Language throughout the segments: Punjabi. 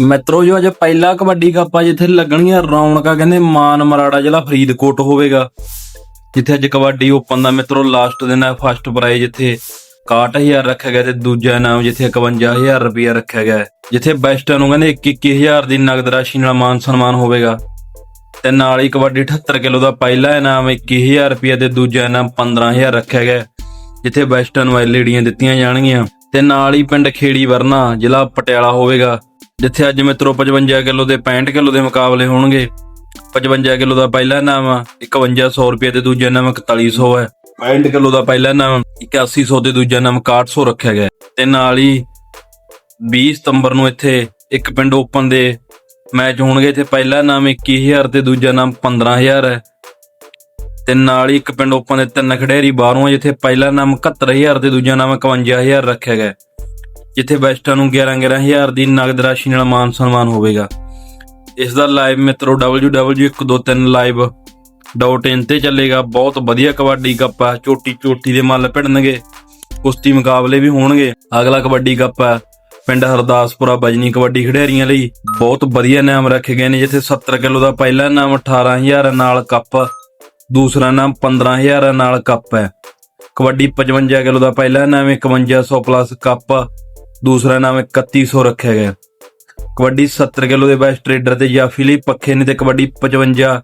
ਮਿੱਤਰੋ, ਜੋ ਅੱਜ ਪਹਿਲਾ ਕਬੱਡੀ ਕੱਪਾ ਜਿੱਥੇ ਲੱਗਣਗੀਆਂ ਰੌਣਕਾਂ, ਕਹਿੰਦੇ ਮਾਨ ਮਰਾੜਾ ਜ਼ਿਲ੍ਹਾ ਫਰੀਦਕੋਟ ਹੋਵੇਗਾ। ਜਿੱਥੇ ਅੱਜ ਕਬੱਡੀ ਓਪਨ ਦਾ ਮਿੱਤਰੋ ਲਾਸਟ ਦਿਨ ਹੈ ਫਸਟ ਪ੍ਰਾਈਜ਼ ਜਿੱਥੇ 61000 ਰੱਖਿਆ ਗਿਆ ਤੇ ਦੂਜਾ ਇਨਾਮ ਜਿੱਥੇ 51000 ਰੁਪਇਆ ਰੱਖਿਆ ਗਿਆ। ਜਿੱਥੇ ਬੈਸਟਾਂ ਨੂੰ ਕਹਿੰਦੇ 21000 ਦੀ ਨਗਦ ਰਾਸ਼ੀ ਨਾਲ ਮਾਨ ਸਨਮਾਨ ਹੋਵੇਗਾ। ਤੇ ਨਾਲ ਹੀ ਕਬੱਡੀ 78 ਕਿਲੋ ਦਾ ਪਹਿਲਾ ਇਨਾਮ 21000 ਰੁਪਇਆ ਤੇ ਦੂਜਾ ਇਨਾਮ 15000 ਰੱਖਿਆ ਗਿਆ, ਜਿੱਥੇ ਬੈਸਟਾਂ ਨੂੰ ਐਲਈਡੀਆਂ ਦਿੱਤੀਆਂ ਜਾਣਗੀਆਂ। ਤੇ ਨਾਲ ਹੀ ਪਿੰਡ ਖੇੜੀ ਵਰਨਾ ਜ਼ਿਲ੍ਹਾ ਪਟਿਆਲਾ ਹੋਵੇਗਾ। ਜਿੱਥੇ ਅੱਜ ਮਿੱਤਰੋ 55 ਕਿਲੋ ਦੇ 65 ਕਿਲੋ ਦੇ ਮੁਕਾਬਲੇ ਹੋਣਗੇ। 55 ਕਿਲੋ ਦਾ ਪਹਿਲਾ ਨਾਮ 5100 ਰੁਪਏ ਤੇ ਦੂਜਾ ਇਨਾਮ 4100 ਹੈ। 65 ਕਿਲੋ ਦਾ ਪਹਿਲਾ ਇਨਾਮ 8100 ਤੇ ਦੂਜਾ ਇਨਾਮ 6100 ਰੱਖਿਆ ਗਿਆ ਤੇ ਨਾਲ ਹੀ 20 ਸਤੰਬਰ ਨੂੰ ਇੱਥੇ ਇੱਕ ਪਿੰਡ ਓਪਨ ਦੇ ਮੈਚ ਹੋਣਗੇ। ਇੱਥੇ ਪਹਿਲਾ ਇਨਾਮ 21000 ਤੇ ਦੂਜਾ ਇਨਾਮ 15000 ਹੈ। ਤੇ ਨਾਲ ਹੀ ਇੱਕ ਪਿੰਡ ਓਪਨ ਦੇ ਤਿੰਨ ਖਿਡਾਰੀ ਬਾਹਰੋਂ ਆ, ਜਿੱਥੇ ਪਹਿਲਾ ਇਨਾਮ 71000 ਤੇ ਦੂਜਾ ਇਨਾਮ 51000 ਰੱਖਿਆ ਗਿਆ ਜਿੱਥੇ ਬੈਸਟਾਂ ਨੂੰ 11-11000 ਦੀ ਨਗਦ ਰਾਸ਼ੀ ਨਾਲ ਮਾਨ ਸਨਮਾਨ ਹੋਵੇਗਾ। ਇਸ ਦਾ ਲਾਈਵ ਮਿੱਤਰੋ www123 ਤੇ ਚੱਲੇਗਾ। ਬਹੁਤ ਵਧੀਆ ਕਬੱਡੀ ਕੱਪ ਆ। ਚੋਟੀ ਚੋਟੀ ਦੇ ਮੱਲ ਭਿੜਨਗੇ। ਕੁਸ਼ਤੀ ਮੁਕਾਬਲੇ ਵੀ ਹੋਣਗੇ। ਅਗਲਾ ਕਬੱਡੀ ਕੱਪ ਆ। ਪਿੰਡ ਹਰਦਾਸਪੁਰਾ ਬਜਨੀ ਕਬੱਡੀ ਖਿਡਾਰੀਆਂ ਲਈ ਬਹੁਤ ਵਧੀਆ ਨਾਮ ਰੱਖੇ ਗਏ ਨੇ, ਜਿੱਥੇ 70 ਕਿਲੋ ਦਾ ਪਹਿਲਾ ਇਨਾਮ 18000 ਨਾਲ ਕੱਪ, ਦੂਸਰਾ ਇਨਾਮ 15000 ਨਾਲ ਕੱਪ ਹੈ। ਕਬੱਡੀ 55 ਕਿਲੋ ਦਾ ਪਹਿਲਾ ਇਨਾਮ 5100 ਪਲੱਸ ਕੱਪ ਦੂਸਰਾ ਇਨਾਮ 3100 ਰੱਖਿਆ ਗਿਆ। ਕਬੱਡੀ 70 ਕਿਲੋ ਦੇ ਬੈਸਟ ਰੇਡਰ ਤੇ ਜਾਫੀ ਲਈ ਪੱਖੇ ਨੇ ਤੇ ਕਬੱਡੀ 55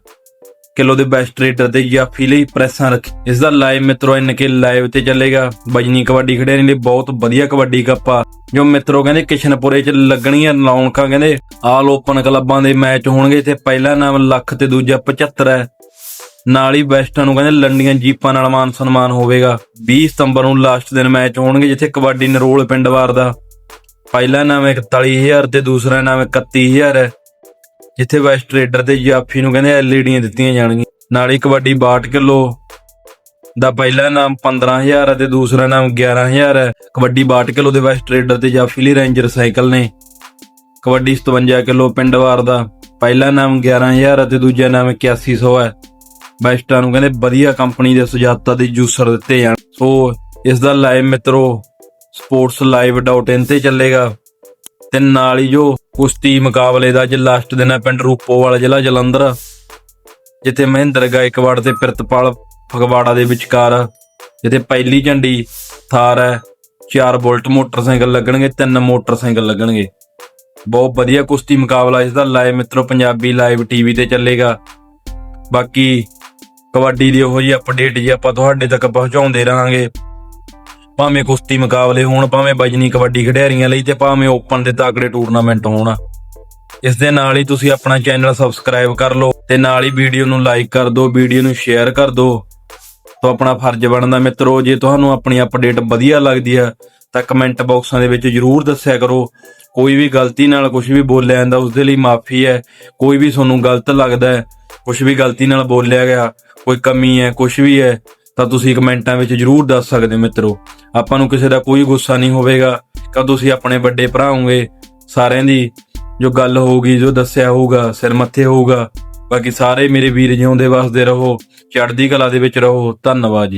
ਕਿਲੋ ਦੇ ਬੈਸਟ ਟ੍ਰੇਡਰ ਤੇ ਜਾਫੀ ਲਈ ਪ੍ਰੈਸਾਂ ਰੱਖੀ। ਇਸ ਦਾ ਲਾਈਵ ਮਿੱਤਰੋ ਇਨ ਕੇ ਲਾਈਵ ਤੇ ਚੱਲੇਗਾ। ਬਜਨੀ ਕਬੱਡੀ ਖਿਡਾਰੀ ਲਈ ਬਹੁਤ ਵਧੀਆ ਕਬੱਡੀ ਕੱਪ। ਆ ਜੋ ਮਿੱਤਰੋ ਕਹਿੰਦੇ ਕਿਸ਼ਨਪੁਰੇ ਚ ਲੱਗਣੀਆਂ ਰੌਣਕਾਂ ਕਹਿੰਦੇ ਆਲ ਓਪਨ ਕਲੱਬਾਂ ਦੇ ਮੈਚ ਹੋਣਗੇ। ਤੇ ਪਹਿਲਾ ਨਾਮ ਲੱਖ ਤੇ ਦੂਜਾ 75 ਹੈ। ਨਾਲ ਹੀ ਬੈਸਟਾਂ ਨੂੰ ਕਹਿੰਦੇ ਲੰਡੀਆਂ ਜੀਪਾਂ ਨਾਲ ਮਾਨ ਸਨਮਾਨ ਹੋਵੇਗਾ। 20 ਸਤੰਬਰ ਨੂੰ ਲਾਸਟ ਦਿਨ ਮੈਚ ਹੋਣਗੇ ਜਿੱਥੇ ਕਬੱਡੀ ਨਰੋਲ ਪਿੰਡ ਵਾਰ ਦਾ। ਪਹਿਲਾ ਨਾਮ 41000 ਤੇ ਦੂਸਰਾ ਨਾਮ 31000 ਹੈ। ਜਿੱਥੇ ਵੈਸਟ ਟ੍ਰੇਡਰ ਤੇ ਜਾਫੀ ਨੂੰ ਕਹਿੰਦੇ ਐਲਈਡੀਆਂ ਦਿੱਤੀਆਂ ਜਾਣਗੀਆਂ। ਨਾਲ ਹੀ ਕਬੱਡੀ 62 ਕਿਲੋ ਦਾ ਪਹਿਲਾ ਨਾਮ 15000 ਹੈ ਤੇ ਦੂਸਰਾ ਨਾਮ 11000 ਹੈ। ਕਬੱਡੀ 62 ਕਿਲੋ ਦੇ ਵੈਸਟ ਟ੍ਰੇਡਰ ਤੇ ਜਾਫੀ ਲਈ ਰੇਂਜਰ ਸਾਈਕਲ ਨੇ। ਕਬੱਡੀ 57 ਕਿਲੋ ਪਿੰਡਵਾਰ ਦਾ ਪਹਿਲਾ ਨਾਮ 11000 ਹੈ ਤੇ ਦੂਜਾ ਨਾਮ 8100 ਹੈ। ਬੈਸਟਾਂ ਨੂੰ ਕਹਿੰਦੇ ਵਧੀਆ ਕੰਪਨੀ ਦੇ ਸੁਜਾਤਾ ਦੇ ਜੂਸਰ ਦਿੱਤੇ ਜਾਣ। ਸੋ ਇਸ ਦਾ ਲਾਈਵ ਮਿੱਤਰੋ sportslive.in ਤੇ ਚੱਲੇਗਾ। ਤੇ ਨਾਲ ਹੀ ਜੋ ਕੁਸ਼ਤੀ ਮੁਕਾਬਲੇ ਦਾ ਅੱਜ ਲਾਸਟ ਦਿਨ ਹੈ ਪਿੰਡ ਰੂਪੋਵਾਲ ਜ਼ਿਲ੍ਹਾ ਜਲੰਧਰ, ਜਿੱਥੇ ਮਹਿੰਦਰ ਗਾਇਕਵਾੜ ਤੇ ਪ੍ਰਿਤਪਾਲ ਫਗਵਾੜਾ ਦੇ ਵਿਚਕਾਰ ਜਿੱਥੇ ਪਹਿਲੀ ਝੰਡੀ ਥਾਰ ਹੈ, ਚਾਰ ਬੁਲਟ ਮੋਟਰਸਾਈਕਲ ਲੱਗਣਗੇ, ਤਿੰਨ ਮੋਟਰਸਾਈਕਲ ਲੱਗਣਗੇ। ਬਹੁਤ ਵਧੀਆ ਕੁਸ਼ਤੀ ਮੁਕਾਬਲਾ ਇਸ ਦਾ। ਲਾਈਵ ਮਿੱਤਰੋ, ਪੰਜਾਬੀ ਲਾਈਵ ਟੀਵੀ ਤੇ ਚੱਲੇਗਾ। ਬਾਕੀ ਕਬੱਡੀ ਦੀ ਉਹੋ ਜੀ ਅਪਡੇਟ ਜੀ ਆਪਾਂ ਤੁਹਾਡੇ ਤੱਕ ਪਹੁੰਚਾਉਂਦੇ ਰਹਾਂਗੇ। ਭਾਵੇਂ ਕੁਸ਼ਤੀ ਮੁਕਾਬਲੇ ਹੋਣ, ਭਾਵੇਂ ਬਜਨੀ ਕਬੱਡੀ ਖਿਡਾਰੀਆਂ ਲਈ ਤੇ ਭਾਵੇਂ ਓਪਨ ਦੇ ਤਾਕੜੇ ਟੂਰਨਾਮੈਂਟ ਹੋਣ। ਇਸ ਦੇ ਨਾਲ ਹੀ ਤੁਸੀਂ ਆਪਣਾ ਚੈਨਲ ਸਬਸਕ੍ਰਾਈਬ ਕਰ ਲਓ ਤੇ ਨਾਲ ਹੀ ਵੀਡੀਓ ਨੂੰ ਲਾਈਕ ਕਰ ਦਿਓ, ਵੀਡੀਓ ਨੂੰ ਸ਼ੇਅਰ ਕਰ ਦਿਓ। ਤਾਂ ਆਪਣਾ ਫਰਜ਼ ਬਣਦਾ ਮਿੱਤਰੋ, ਜੇ ਤੁਹਾਨੂੰ ਆਪਣੀ ਅਪਡੇਟ ਵਧੀਆ ਲੱਗਦੀ ਹੈ ਤਾਂ ਕਮੈਂਟ ਬਾਕਸਾਂ ਦੇ ਵਿੱਚ ਜਰੂਰ ਦੱਸਿਆ ਕਰੋ। ਕੋਈ ਵੀ ਗਲਤੀ ਨਾਲ ਕੁਝ ਵੀ ਬੋਲਿਆ ਜਾਂਦਾ ਉਸ ਦੇ ਲਈ ਮਾਫੀ ਹੈ। ਕੋਈ ਵੀ ਤੁਹਾਨੂੰ ਗਲਤ ਲੱਗਦਾ ਹੈ ਕੁਝ ਵੀ ਗਲਤੀ ਨਾਲ ਬੋਲਿਆ ਗਿਆ, ਕੋਈ ਕਮੀ ਹੈ ਕੁਝ ਵੀ ਹੈ, ਤਾਂ ਤੁਸੀਂ ਕਮੈਂਟਾਂ ਵਿੱਚ ਜਰੂਰ ਦੱਸ ਸਕਦੇ ਹੋ ਮਿੱਤਰੋ। ਆਪਾਂ ਨੂੰ ਕਿਸੇ ਦਾ ਕੋਈ ਗੁੱਸਾ ਨਹੀਂ ਹੋਵੇਗਾ। ਕਦ ਤੁਸੀਂ ਆਪਣੇ ਵੱਡੇ ਭਰਾ ਹੋਗੇ ਸਾਰਿਆਂ ਦੀ ਜੋ ਗੱਲ ਹੋਊਗੀ, ਜੋ ਦੱਸਿਆ ਹੋਊਗਾ, ਸਿਰ ਮੱਥੇ ਹੋਊਗਾ। ਬਾਕੀ ਸਾਰੇ ਮੇਰੇ ਵੀਰ ਜਿਉਂਦੇ ਵਸਦੇ ਰਹੋ, ਚੜ੍ਹਦੀ ਕਲਾ ਦੇ ਵਿੱਚ ਰਹੋ। ਧੰਨਵਾਦ ਜੀ।